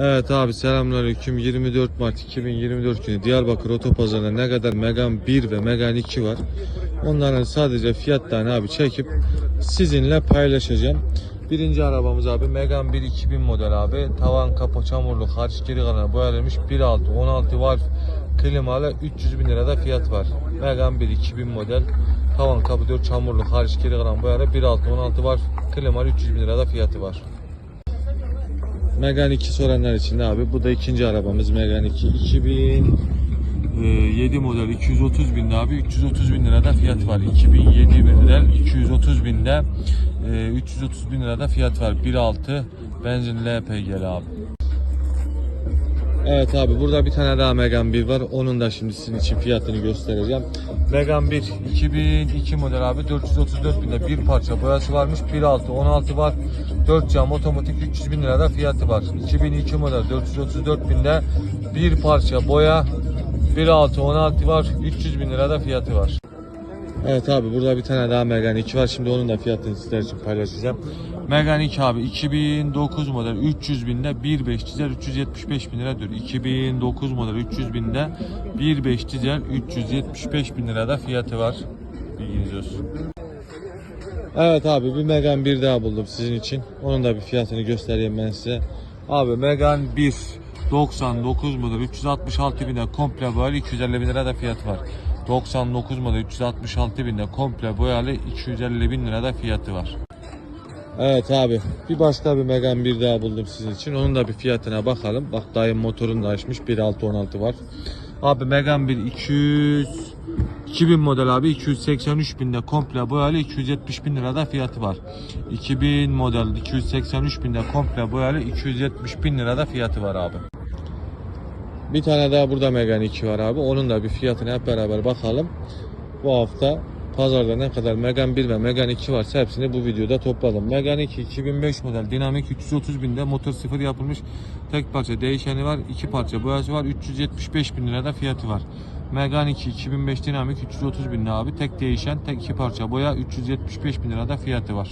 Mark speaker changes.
Speaker 1: Evet abi selamünaleyküm. 24 Mart 2024 günü Diyarbakır Otopazarı'nda ne kadar Megan 1 ve Megan 2 var. Onların sadece fiyatlarını abi çekip sizinle paylaşacağım. Birinci arabamız abi Megan 1 2000 model abi. Tavan kapı çamurlu hariç geri kalan boyalmış 1.6 16 valf klimalı 300 bin lirada fiyat var. Megan 1 2000 model. Tavan kapı 4 çamurlu hariç geri kalan boyalı 1.6 16 valf klimalı 300 bin lirada fiyatı var. Megane 2 soranlar için de abi. Bu da ikinci arabamız. Megane 2 2007 model 230 binde abi. 330 bin lirada fiyat var. 2007 model 230 binde e, 330 bin lirada fiyat var. 1.6 benzin LPG'li abi Evet abi burada bir tane daha Megane 1 var. Onun da şimdi sizin için fiyatını göstereceğim. Megane 1 2002 model abi 434 binde bir parça boyası varmış. 1.6 16 var. 4 cam otomatik 300 bin lirada fiyatı var. 2002 model 434 binde bir parça boya 1.6 16 var. 300 bin lirada fiyatı var. Evet abi burada bir tane daha Megane 2 var. Şimdi onun da fiyatını sizler için paylaşacağım. Megane 2 abi 2009 model 300 binde 1.5 dizel 375 bin lira diyor. 2009 model 300 binde 1.5 dizel 375 bin lirada fiyatı var. Bilginiz olsun. Evet abi bir Megane 1 daha buldum sizin için. Onun da bir fiyatını göstereyim ben size. Abi Megane 1 99 model 366 binde komple boyalı 250 bin lira da fiyat var. 99 model 366 binde komple boyalı 250 bin lira da fiyatı var. Evet abi bir başka bir Megane 1 daha buldum sizin için. Onun da bir fiyatına bakalım. Bak dayım motorunu da açmış 1.616 var. Abi Megane 1 200 2000 model abi 283 binde komple boyalı 270 bin lirada fiyatı var. 2000 model 283 binde komple boyalı 270 bin lirada fiyatı var abi. Bir tane daha burada Megane 2 var abi. Onun da bir fiyatına hep beraber bakalım. Bu hafta pazarda ne kadar Megane 1 ve Megane 2 varsa hepsini bu videoda topladım. Megane 2 2005 model dinamik 330 binde motor sıfır yapılmış. Tek parça değişeni var. iki parça boyası var. 375 bin lirada fiyatı var. Megane 2 2005 dinamik 330 bin abi. Tek değişen tek iki parça boya 375 bin lirada fiyatı var.